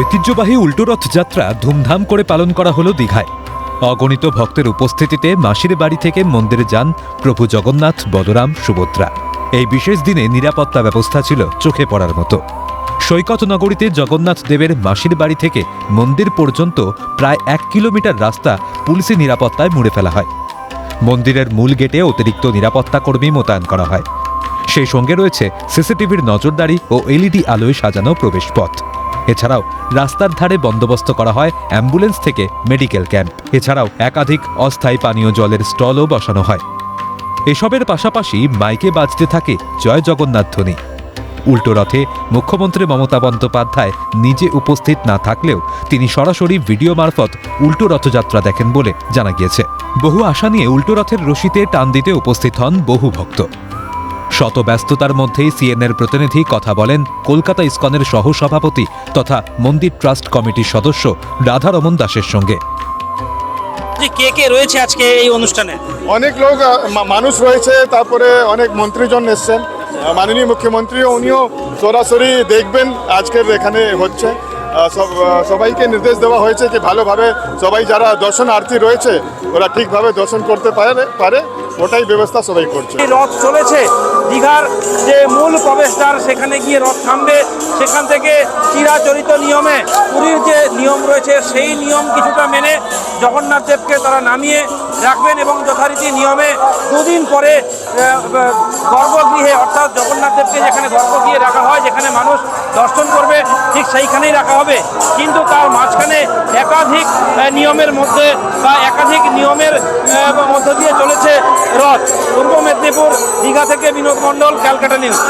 ঐতিহ্যবাহী উল্টো রথযাত্রা ধুমধাম করে পালন করা হলো দীঘায়। অগণিত ভক্তের উপস্থিতিতে মাসির বাড়ি থেকে মন্দিরে যান প্রভু জগন্নাথ, বলরাম, সুভদ্রা। এই বিশেষ দিনে নিরাপত্তা ব্যবস্থা ছিল চোখে পড়ার মতো। সৈকত নগরীতে জগন্নাথ দেবের মাসির বাড়ি থেকে মন্দির পর্যন্ত প্রায় এক কিলোমিটার রাস্তা পুলিশি নিরাপত্তায় মুড়ে ফেলা হয়। মন্দিরের মূল গেটে অতিরিক্ত নিরাপত্তা কর্মী মোতায়েন করা হয়। সেই সঙ্গে রয়েছে সিসিটিভির নজরদারি ও এলইডি আলোয় সাজানো প্রবেশপথ। এছাড়াও রাস্তার ধারে বন্দোবস্ত করা হয় অ্যাম্বুলেন্স থেকে মেডিকেল ক্যাম্প। এছাড়াও একাধিক অস্থায়ী পানীয় জলের স্টলও বসানো হয়। এসবের পাশাপাশি মাইকে বাজতে থাকে জয় জগন্নাথ ধ্বনি। উল্টো রথে মুখ্যমন্ত্রী মমতা বন্দ্যোপাধ্যায় নিজে উপস্থিত না থাকলেও তিনি সরাসরি ভিডিও মারফত উল্টো রথযাত্রা দেখেন বলে জানা গিয়েছে। বহু আশা নিয়ে উল্টো রথের রশিতে টান দিতে উপস্থিত হন বহু ভক্ত। শত ব্যস্ততার মধ্যেই সিএনএর প্রতিনিধি কথা বলেন কলকাতা ইসকনের সহসভাপতি তথা মন্দির ট্রাস্ট কমিটির সদস্য রাধারমন দাসের সঙ্গে। যে কে কে রয়েছে আজকে এই অনুষ্ঠানে? অনেক লোক মানুষ রয়েছে তারপরে অনেক মন্ত্রীজন এসছেন। মাননীয় মুখ্যমন্ত্রীও উনিও সরাসরি দেখবেন আজকের এখানে হচ্ছে। আহ, সব সবাইকে নির্দেশ দেওয়া হয়েছে যে ভালোভাবে সবাই যারা দর্শনার্থী রয়েছে ওরা ঠিকভাবে দর্শন করতে পারে পারে। ওটাই ব্যবস্থা সবাই করছে। রথ চলেছে। দীঘার যে মূল প্রবেশদ্বার, সেখানে গিয়ে রথ থামবে। সেখান থেকে চিরাচরিত নিয়মে পুরীর যে নিয়ম রয়েছে, সেই নিয়ম কিছুটা মেনে জগন্নাথ দেবকে তারা নামিয়ে রাখবেন এবং যথারীতি নিয়মে দুদিন পরে গর্ভগৃহে, অর্থাৎ জগন্নাথ দেবকে যেখানে গর্ভগৃহে রাখা হয়, যেখানে মানুষ দর্শন করবে, ঠিক সেইখানেই রাখা হবে। কিন্তু তার মাঝখানে একাধিক নিয়মের মধ্যে বা একাধিক নিয়মের মধ্য দিয়ে চলেছে রথ পূর্ব মেদিনীপুর দীঘা থেকে বিনোদ মণ্ডল ক্যালকাটা নিউজ।